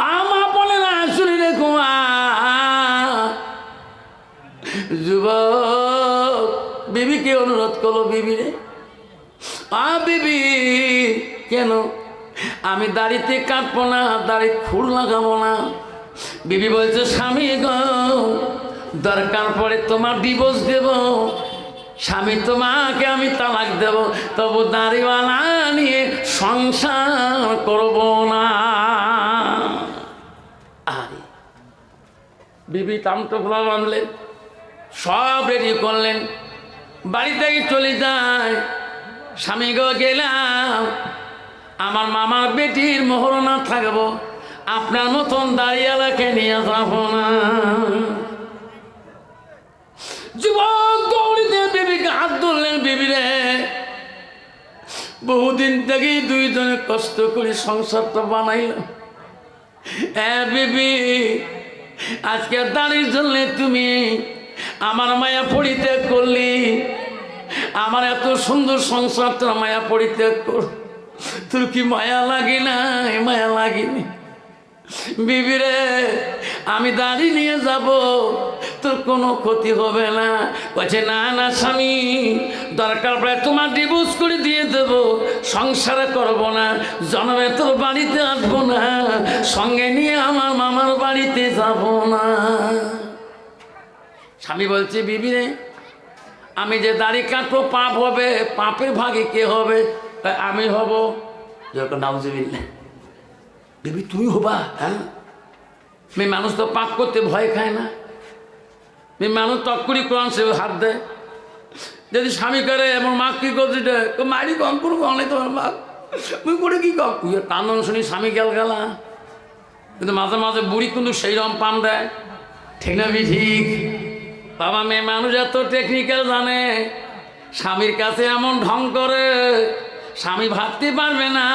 আমা বলে না শুনে রেখো যুবক, বিবিকে অনুরোধ করো বিবি রে। আ, বিবি, কেন? আমি দাড়িতে কাটবো না, দাড়ি খুর লাগাবো না। বিবি বলছে, স্বামী গো, দরকার পড়ে তোমার ডিভোর্স দেব। স্বামী তোমাকে আমি তালাক দেব, তবু দাড়িওয়ালা নিয়ে সংসার করব না আরে বিবি তামটোগুলো বাঁধলেন, সব রেডি করলেন। বাড়িতে চলে যায়, স্বামী গো গেলাম। আমার মামার বেটির মোহরণা থাকব, আপনার মতন দাঁড়িয়ালাকে নিয়ে যাব না। যুবক দৌড়িতে বিবিকে হাত ধরলেন বিবিরে বহুদিন থেকেই দুইজনে কষ্ট করে সংসারটা বানাইলাম। হ্যাঁ বিবি আজকে দাঁড়িয়ে চললে তুমি আমার মায়া পরিত্যাগ করলি। আমার এত সুন্দর সংসারটা মায়া পরিত্যাগ কর। তোর কি মায়া লাগে না মায়া লাগেনি। বিবিরে, আমি দাঁড়িয়ে নিয়ে যাব। তোর কোনো ক্ষতি হবে না। বলছে, না না, স্বামী, দরকার পড়ে তোমার ডিভোর্স করে দিয়ে দেব। সংসার করব না, জন্মে তোর বাড়িতে আসব না, সঙ্গে নিয়ে আমার মামার বাড়িতে যাব না। স্বামী বলছে বিবিরে আমি যে দাড়ি কাটবো, পাপ হবে পাপের ভাগে কে হবে? আমি হব। যখন নাউজুবিল্লা বেবি তুমি হবা হ্যাঁ? মেয়ে মানুষ তো পাপ করতে ভয় খায় না। মানুষ তৎকরি কোরআন সে হাত দেয়? যদি স্বামী করে, এমন মা কি করছে মারি কম কোনো কম তোমার মা। মুই করে কি কম? কান্দন শুনি স্বামী গেল গেলা। কিন্তু মাঝে মাঝে বুড়ি কিন্তু সেই রকম পাম দেয়। ঠিক না ঠিক? বাবা, মেয়ে মানুষ এত টেকনিক্যাল জানে। স্বামীর কাছে এমন ঢং করে। স্বামী ভাবতে পারবে না।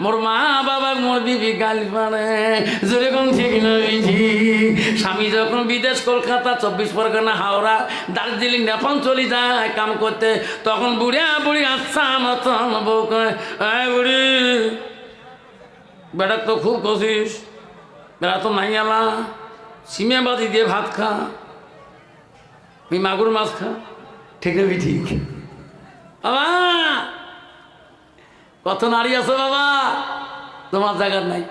মোর মা বাবা, মোর বিবি গালি পারে যেরকম ঠিক নয়। স্বামী যখন বিদেশ, কলকাতা, চব্বিশ পরগনা, হাওড়া, দার্জিলিং, নেপাল চলে যায় কাম করতে, তখন বুড়িয়া বুড়ি আচ্ছা মতন বউ কয় "এই বুড়ি, বেটা তো খুব কষিস বেড়া তো নাই আলা, সিমে বাদি দিয়ে ভাত খা, তুই মাগুর মাছ খা। ঠিক ঠিক। বাবা কত নারী আছে বাবা? তোমার জায়গার নাই।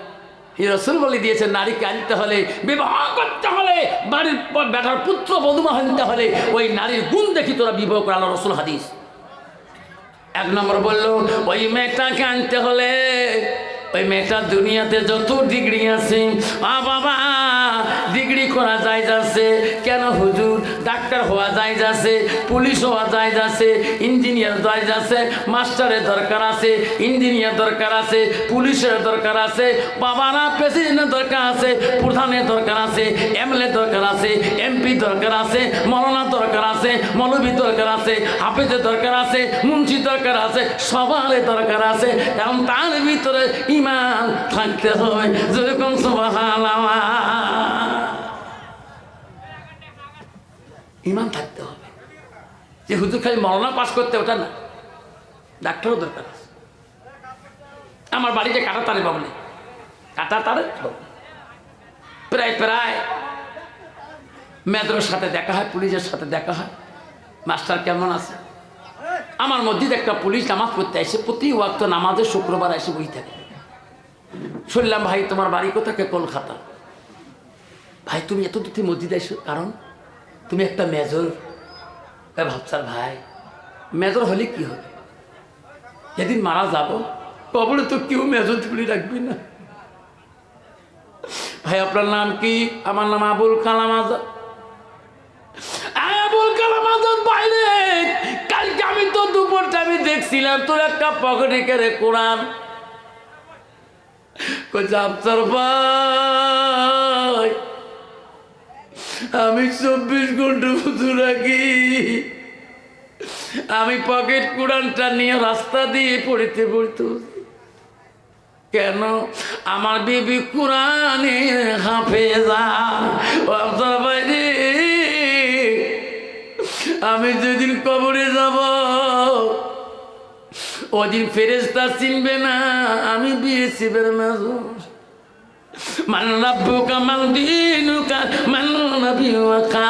রসুল বলে দিয়েছে নারীকে আনতে হলে, বিবাহ করতে হলে, বাড়ির বেটার পুত্র বধুমা আনতে হলে, ওই নারীর গুণ দেখি তোরা বিবাহ করে আল্লাহ রসুল হাদিস। এক নম্বর বলল, ওই মেয়েটাকে আনতে হলে, ওই মেয়েটার দুনিয়াতে যত ডিগ্রি আছে, আ বাবা, ডিগ্রি করা যায় যাচ্ছে। কেন হুজুর? ডাক্তার হওয়া যায় যাচ্ছে পুলিশ হওয়া যায় যাচ্ছে ইঞ্জিনিয়ার যায় যাচ্ছে মাস্টারের দরকার আছে ইঞ্জিনিয়ার দরকার আছে পুলিশের দরকার আছে বাবারা প্রেসিডেন্টের দরকার আছে প্রধানের দরকার আছে এমএলএ দরকার আছে এমপি দরকার আছে মৌলানা দরকার আছে মৌলবী দরকার আছে হাফেজের দরকার আছে মুন্সি দরকার আছে সবার দরকার আছে এবং তার ভিতরে ইমান থাকতে হবে যেরকম সুবহানাল্লাহ ইমান থাকতে হবে। যে হুজুর খালি মরণা পাস করতে, ওটা না। ডাক্তারও দরকার আছে। আমার বাড়িতে কাটা তারে বাবলে কাটা তারে প্রায় প্রায় মেদ্রোর সাথে দেখা হয়, পুলিশের সাথে দেখা হয়। মাস্টার কেমন আছে? আমার মসজিদ একটা পুলিশ নামাজ পড়তে আসে, প্রতি ওয়াক্ত নামাজে শুক্রবার এসে বই থাকে। শুনলাম, ভাই, তোমার বাড়ি কোথাকে কলকাতা? ভাই, তুমি এত থেকে মসজিদে এসো, কারণ তুমি একটা মেজর। ভাবছার ভাই, মেজর হলে কি হবে? যেদিন মারা যাব কবরে তো কেউ মেজর তুলি রাখবি না। ভাই, আপনার নাম কি? আমার নাম আবুল কালাম আজাদ। কালকে আমি তো দুপুরটা আমি দেখছিলাম, তোর একটা পকেটে কোরআন। আমি চব্বিশ ঘণ্টা শুধু রাখি আমি পকেট কোরআনটা নিয়ে রাস্তা দিয়ে পড়িতে পড়তে কেন? আমার বিবি কোরআনে হাফেজা, ও আফসার ভাই রে। আমি যেদিন কবরে যাব, ওদিন ফেরেস্তা চিনবে না, আমি বিয়ে শিবের মেজর মান রাব্বুকা মান দিনুকা, মান নাবিয়ুকা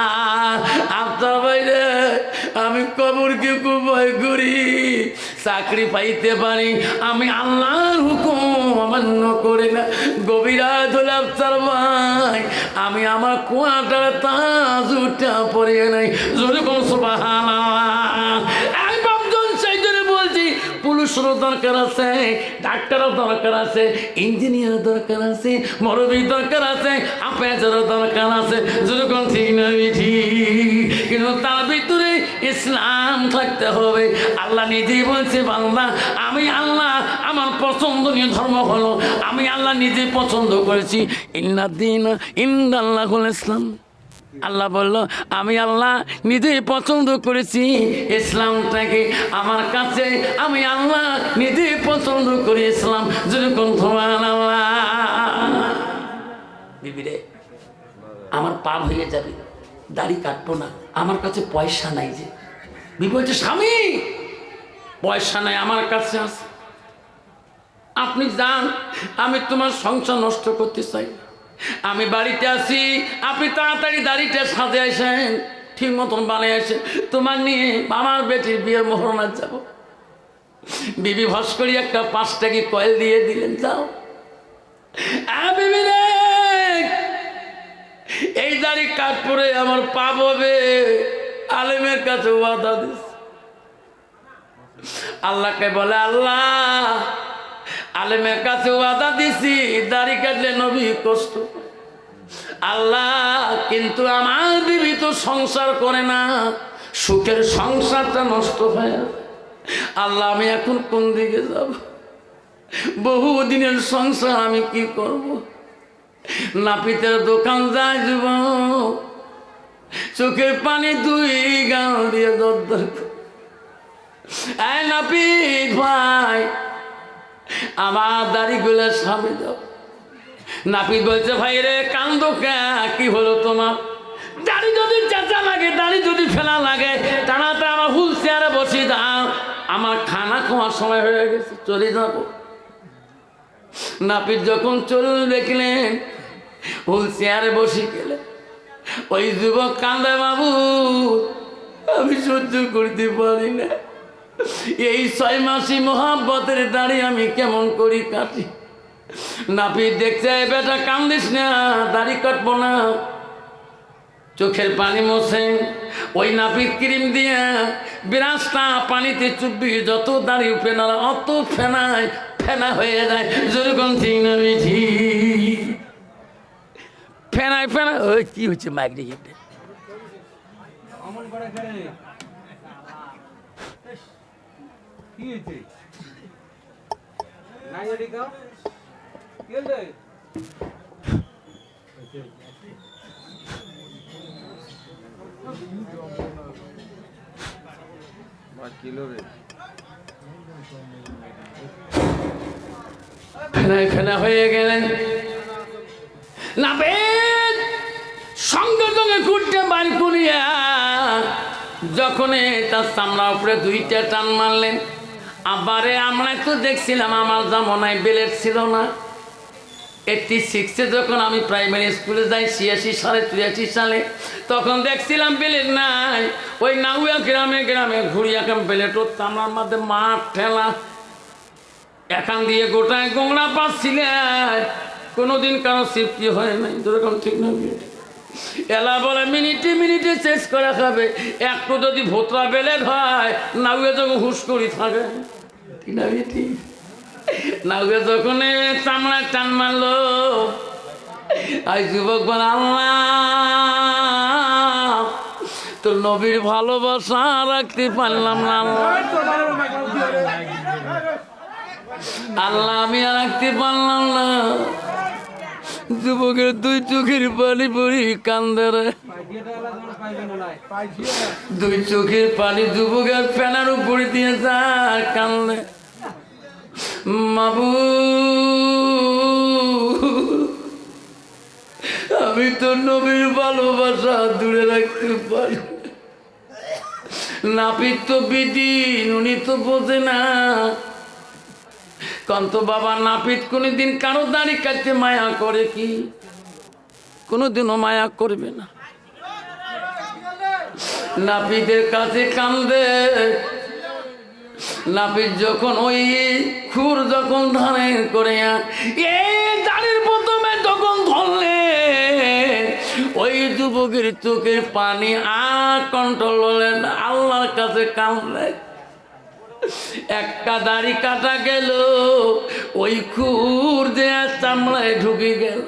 আপনার বাইরে আমি কবরকে খুব করি। চাকরি পাইতে পারি, আমি আল্লাহর হুকুম অমান্য করি না। গভীরা ধরে আফতার ভাই, আমি আমার কুয়াটার তাজ উঠা পড়িয়ে নাই। জোরে কোন সুবাহান আমি বাপজন সেই জন্য বলছি পুলিশেরও দরকার আছে ডাক্তারও দরকার আছে ইঞ্জিনিয়ার দরকার আছে মরবি দরকার আছে আপাজেরও দরকার আছে। ঠিক ঠিক। কিন্তু তার ভিতরে ইসলাম থাকতে হবে। আল্লাহ নিজেই বলছে বাংলা আমি আল্লাহ, আমার পছন্দনীয় ধর্ম হলো, আমি আল্লাহ নিজে পছন্দ করেছি। ইন্নাদ্দিন ইন্দাল্লাহ ইসলাম। আল্লাহ বলল, আমি আল্লাহ নিজেই পছন্দ করেছি। ইসলামটাকে আমার কাছে আমি আল্লাহ নিজেই পছন্দ করি ইসলাম। যেরকম তোমার আল্লাহ। আমার পাপ হয়ে যাবে, দাড়ি কাটবো না। আমার কাছে পয়সা নাই যে। বলছে, স্বামী, পয়সা নাই আমার কাছে আছে। আপনি যান, আমি তোমার সংসার নষ্ট করতে চাই। আমি বাড়িতে আসি আপনি তাড়াতাড়ি দাড়িটা সাজে আসেন, ঠিক মতন বানিয়ে আসেন। তোমার নিয়ে আমার বেটির বিয়ের মোহরণা যাব। বিবি ভস করি একটা পাঁচ টাকি কয়েল দিয়ে দিলেন, যাও। এই দাড়ি কাট পরে আমার পাপ হবে আলেমের কাছে ওয়াদা দিস। আল্লাহকে বলে, আল্লাহ আলেমের কাছে ওয়াদা দিছি, দাড়ি কাটলে নবী কষ্ট। আল্লাহ, কিন্তু আমার বিবি তো সংসার করে না, সুখের সংসারটা নষ্ট হয়ে। আল্লাহ, আমি এখন কোন দিকে যাব? বহু দিনের সংসার আমি কি করব? নাপিতের দোকান যায় যুব, চোখের পানি দুই গাঁ দিয়ে দর এই নাপিত ভাই আমার দাড়িগুলো সামনে দাও। নাপিত বলছে ভাই রে কান্দ কি? হলো তোমার? দাড়ি যদি চেঁচা লাগে, দাড়ি যদি ফেলা লাগে টানাতে আমার হুল চেয়ারে বসি দাও। আমার খানা খাওয়ার সময় হয়ে গেছে, চলে যাব। নাপিত যখন চলুন দেখলেন, হুল চেয়ারে বসে গেলে ওই যুবক কান্দে, বাবু, আমি সহ্য করতে পারি না। এই ছয় মাসি মহাব্বতের দাড়ি আমি কেমন করি কাটি। নাপিত দেখছে "এই বেটা কান্দিস না, দাড়ি কাটবো না। চোখের পানি মোছে, ওই নাপিত ক্রিম দিয়ে বিরাজটা পানিতে চুপবি যত দাড়ি ফেনা অত ফেনায়, ফেনা হয়ে যায়। যেরকম ঠিক না ফেনায় ফেনা, ওই কি হচ্ছে মাইক দিয়ে অমন করে করে কি হয়েছে? নাই কি হয়ে গেলেন নাপিত সঙ্গে সঙ্গে কুটতে বার করিয়া যখন তার চামড়া উপরে দুইটা টান মারলেন আবারে আমরা তো দেখছিলাম আমার জামনায় বেলেট ছিল না। এইটটি সিক্সে যখন আমি প্রাইমারি স্কুলে যাই, ছিয়াশি সালে চুরাশি সালে, তখন দেখছিলাম বেলেট নাই। ওই নাউয়া গ্রামে গ্রামে ঘুরিয়াকাম বেলেট আমার মধ্যে মাঠ ঠেলা। এখান দিয়ে গোটায় গোংড়া পাচ্ছিলেন কোনোদিন কারও সৃষ্টি হয় নাই, যেরকম ঠিক না এলা বলে, মিনিটে মিনিটে শেষ করা খাবে একটু যদি ভোতরা বেলে হয় নাউয়ে যখন হুশ করি থাকে। না নাউকে যুবক নবীর ভালোবাসা রাখতে পারলাম না আল্লাহ। আমি রাখতে পারলাম না। যুবকের দুই চোখের পানি পড়ি কান্দে রে পাইছিটা আলাদা পাইবে না নাই দুই চোখের পানি যুবকের ফেনার উপরে দিয়ে যায়, কান্দে। মাবু, আমি তো নবীর ভালোবাসা দূরে রাখতে পারি। নাপিত তো বিদিন, উনি তো বোঝে না। কন্ত বাবা নাপিত কোনোদিন কারও দাড়ি কাটতে মায়া করে কি? কোনোদিনও মায়া করবে না। নাপিতের কাছে কান্দে। নাপিত যখন ওই খুর যখন ধানের করে এই দাড়ির প্রথমে যখন ধরলে, ওই যুবকের চোখের পানি আর কন্ট্রোল হলেন আল্লাহর কাছে কান্দে। একটা দাড়ি কাটা গেল, ওই খুর দেয়া চামড়ায় ঢুকে গেল।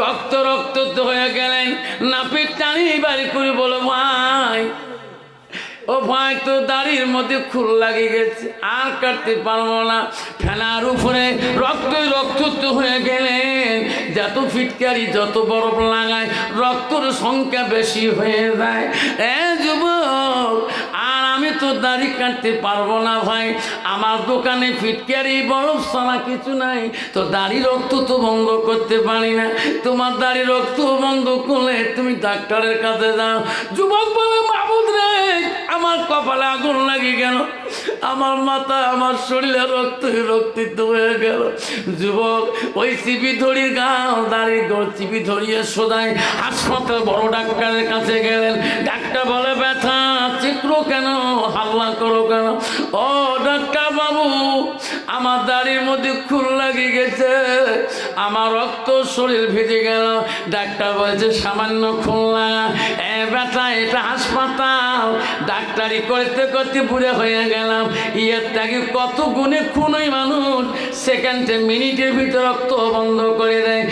রক্ত রক্ত হয়ে গেলেন, নাপিত টানি বাড়ি করে বলো ভাই, ও ভাই, তো দাড়ির মধ্যে খুল লাগে গেছে, আর কাটতে পারব না। ফেনার উপরে রক্ত রক্ত হয়ে গেলেন, যত ফিটকারি, যত বরফ লাগায়, রক্তর সংখ্যা বেশি হয়ে যায়। এ যুবক আমি তো দাড়ি কাটতে পারব না ভাই। আমার দোকানে ফিটকারি, বরফ ছাড়া কিছু নাই। তো দাড়ি রক্ত তো বন্ধ করতে পারি না। তোমার দাড়ি রক্ত বন্ধ করলে তুমি ডাক্তারের কাছে যাও। যুবক বলে মাহবুদ রে, আমার কপালে আগুন লাগে গেল আমার মাথা, আমার শরীরে রক্ত, রক্তিত হয়ে গেল। যুবক, ওই চিপি ধরির গাও দাঁড়িয়ে চিপি ধরিয়ে সোদায় হাসপাতাল বড় ডাক্তারের কাছে গেলেন। ডাক্তার বলে, ব্যথা চিত্র কেন? হাল্লা করো কেন? ও ডাক্তার বাবু, আমার দাড়ির মধ্যে খুল লাগে গেছে। আমার রক্ত শরীর ভিজে গেল। ডাক্তার বলছে, সামান্য খুন লাগা এ ব্যথা এটা হাসপাতাল। ডাক্তারি করতে করতে বুড়ে হয়ে গেলাম। ইয়ের থেকে কত গুণে খুনই মানুষ। সেকেন্ডে মিনিটের ভিতরে রক্ত বন্ধ করে দেয়।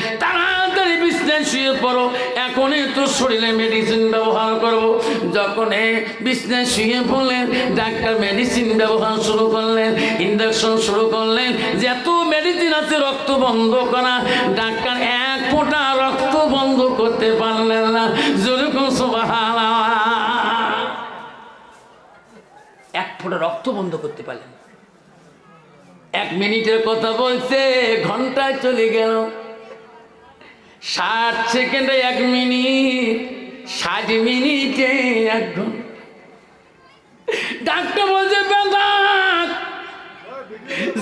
তাড়াতাড়ি বিছনায় শুয়ে পড়ো। এখনই তো শরীরে মেডিসিন ব্যবহার করব। যখন এই বিছনায় শুয়ে পড়লেন, ডাক্তার মেডিসিন ব্যবহার শুরু করলেন ইঞ্জেকশন শুরু করলেন। যত মেডিসিন আছে, রক্ত বন্ধ করা। ডাক্তার এক ফোঁটা রক্ত বন্ধ করতে পারলেন না। যেরকম এক ফোঁটা রক্ত বন্ধ করতে পারলেন। এক মিনিটের কথা বলছে, ঘন্টায় চলে গেল। ষাট সেকেন্ডে এক মিনিট ষাট মিনিটে এক ডাক্তার বলছে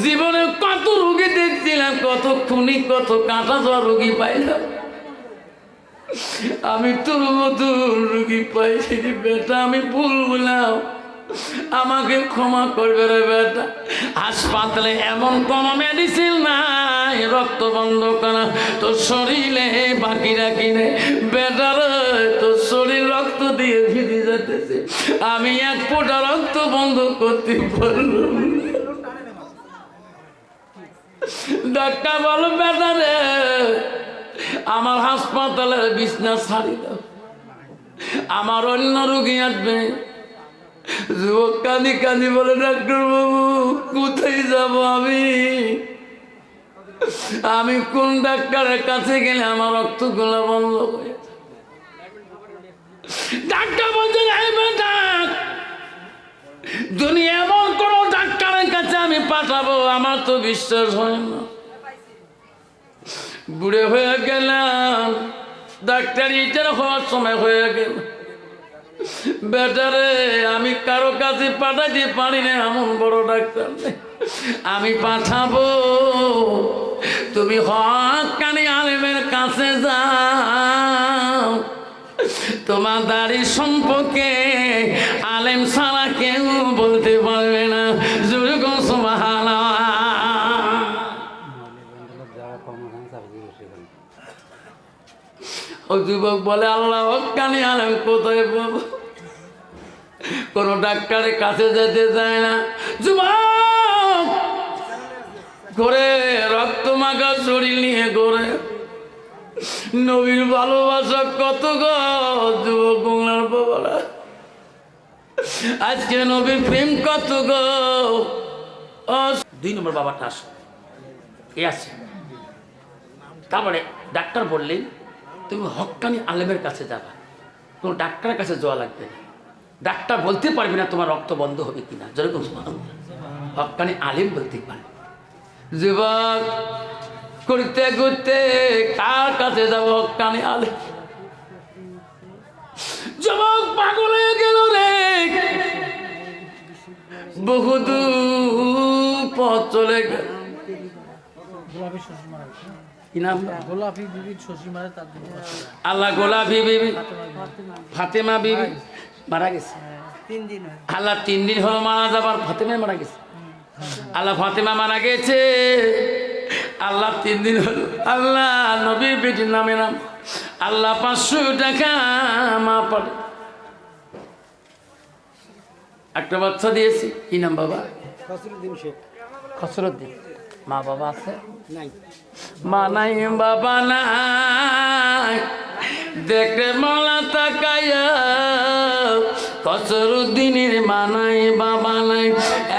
জীবনে কত রুগী দেখছিলাম, কত খুনি, কত কাঁটা যাওয়া রুগী পাইলাম। আমি তোর মতো রুগী পাইছি বেটা, আমি ভুল বললাম। আমাকে ক্ষমা করবে রে বেটা। হাসপাতালে এমন কোন মেডিসিন নাই রক্ত বন্ধ করা। তোর শরীরে বাকি রাখি রে, তোর শরীর রক্ত দিয়ে ভিজে যেতেছে আমি এক ফোঁটা রক্ত বন্ধ করতে পারলাম না। ডাক্তার বলো, বেটা রে, আমার হাসপাতালের বিছনা ছাড়ি দাও। আমার অন্য রুগী আসবে। যুবক কাঁদি কাঁদি বলে ডাক্তার বাবু কোথায় যাব আমি? আমি কোন ডাক্তারের কাছে গেলে আমার রক্তগুলো বন্ধ হয়ে ডাক্তার বলছে, "এই দুনিয়া এমন কোন ডাক্তারের কাছে আমি পাঠাবো, আমার তো বিশ্বাস হয় না। বুড়ে হয়ে গেলাম, ডাক্তার ইটার হওয়ার সময় হয়ে গেল। বেটারে, আমি কারও কাছে পাঠাইতে পারি না, এমন বড় ডাক্তার। আমি পাঠাবো। তুমি হকানি কানি আলেমের কাছে যাও। তোমার দাড়ি সম্পর্কে আলেম সারা কেউ বলতে পারবে না। ও যুবক বলে, আল্লাহ কানে আলেম কোথায় পাবো? কোন ডাক্তারের কাছে যেতে চায় না। যুবক, ঘরে, রক্ত মাখা শরীর নিয়ে ঘরে। নবীর ভালোবাসা কত গো, যুবক বাংলার বাবারা। আজকে নবীর প্রেম কত গো। দুই নম্বর বাবাটা আসো। এ আছে। তারপরে ডাক্তার বললেন তুমি হক্কানি আলেমের কাছে যাবা। কোনো ডাক্তারের কাছে যাওয়া লাগবে না। ডাক্তার বলতে পারবে না তোমার রক্ত বন্ধ হবে কিনা। যেরকম হক্কানি আলেম বলতে পারে। যুবক করতে করতে কার কাছে যাব হক্কানি আলেম? যুবক পাগল হয়ে গেল রে। বহুদূর পথ চলে গেল। তার জন্য আল্লাহ গোলাপি বিবি। ফাতেমা বিবি। মারা গেছে। তিন দিন হয় আল্লাহ তিন দিন হলো মারা যাবার। ফাতেমা মারা গেছে। আল্লাহ ফাতেমা মারা গেছে। আল্লাহ তিন দিন হলো। আল্লাহ নবীর বেটির নামে নাম। আল্লাহ পাঁচশো টাকা মা পড়ে একটা বাচ্চা দিয়েছি। কি নাম বাবা? ফসলুদ্দিন শেখ। খসরুদ্দিন মা বাবা আছে? মা নাই বাবা নাই। দেখে মালা তাকায়া কসরুদ্দিনের মা নাই বাবা নাই।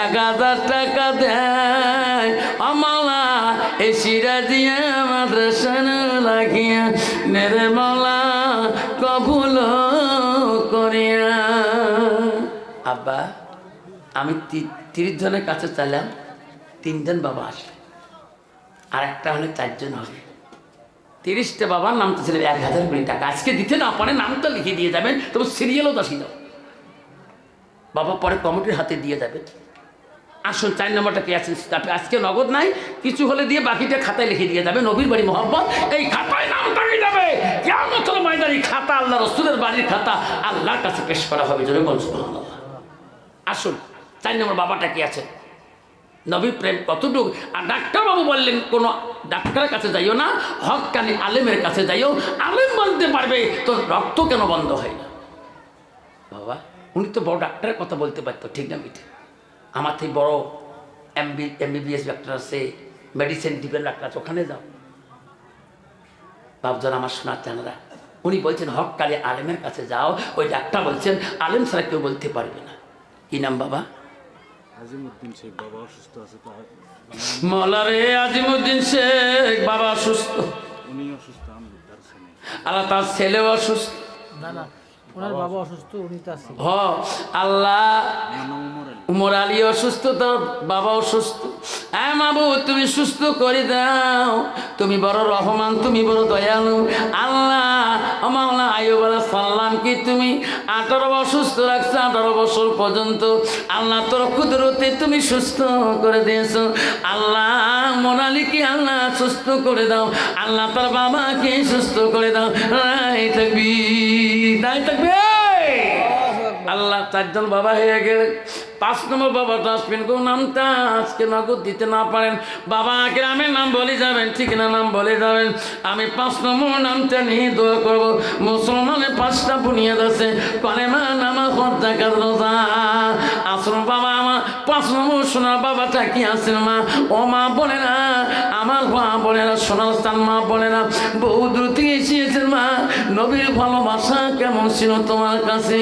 এক হাজার টাকা দেয়। আমালা এ শিরা দিয়ে মাদ্রাসা লাগিয়া নেরে মালা কবুল করিয়া। আব্বা আমি তিরিশ জনের কাছে চাইলাম তিনজন বাবা আসলে আর একটা হলে চারজন হবে। তিরিশটা বাবার নাম তো ছিল এক হাজার কোটি টাকা। আজকে দিতে না পারে নামটা লিখে দিয়ে যাবেন, তবু সিরিয়ালও দাসি যাও বাবা পরে কমিটির হাতে দিয়ে যাবে। আসুন, চার নম্বরটা কে আছেন তারপরে আজকে নগদ নাই, কিছু হলে দিয়ে বাকিটা খাতায় লিখে দিয়ে যাবে নবীর বাড়ি মোহাম্মদ এই খাতায় নাম টাঙিয়ে যাবে। কেমন ময়দানি খাতা, আল্লাহ রসুলের বাড়ির খাতা আল্লাহর কাছে পেশ করা হবে। জোরে বল আসুন, চার নম্বর বাবাটা কি আছে নবী প্রেম কতটুকু? আর ডাক্তারবাবু বললেন, কোনো ডাক্তারের কাছে যাইও না হকানি আলেমের কাছে যাইও। আলেম বলতে পারবে, তোর রক্ত কেন বন্ধ হয় না? বাবা, উনি তো বড় ডাক্তারের কথা বলতে পারতো, ঠিক না মিঠে? আমার থেকে বড় এমবি, এমবিবিএস ডাক্তার আছে, মেডিসিন ডিপের ডাক্তার আছে, ওখানে যাও। বাবজন আমার শোনার জানারা উনি বলছেন হকালি আলেমের কাছে যাও। ওই ডাক্তার বলছেন, আলেম ছাড়া কেউ বলতে পারবে না। কি নাম বাবা? মলারে আজিমুদ্দিন শেখ বাবা অসুস্থ। উনি অসুস্থ আল্লাহ তার ছেলেও অসুস্থ। না না। ওনার বাবা অসুস্থ। উনি তো আছেন হ আল্লাহ। উমর আলী অসুস্থ তোর বাবা অসুস্থ। হ্যাঁ মাবু তুমি সুস্থ করে দাও। তুমি বড় রহমান তুমি বড় দয়ালু। আল্লাহ মাওলা আয়ুব আলাহ সাল্লাম কি তুমি আঠারো বছর সুস্থ রাখছো আঠারো বছর পর্যন্ত? আল্লাহ তোর কুদরতে তুমি সুস্থ করে দিয়েছ। আল্লাহ মোনালিকে আল্লাহ সুস্থ করে দাও। আল্লাহ তার বাবাকে সুস্থ করে দাও। রাই থাকবি। রাই থাকবে? আল্লাহ চারজন বাবা হয়ে গেলেন পাঁচ নম্বর বাবাটা ডাস্টবিন কেউ নামটা আজকে নগদ দিতে না পারেন। বাবা গ্রামের নাম বলে যাবেন, ঠিক না নাম বলে যাবেন। আমি পাঁচ নম্বর নামটা নিয়ে দোয়া করব। মুসলমানের পাঁচটা বুনিয়াদ আছে। কলেমা নামা হত্যা কাজ আসল বাবা আমার, পাঁচ নম্বর সোনার বাবাটা কি আছেন মা? ও মা বলে না, আমার মা বলে না সোনার স্থান মা বলে না। বহু দ্রুতি এসেছেন মা। নবীর ভালোবাসা কেমন ছিল তোমার কাছে?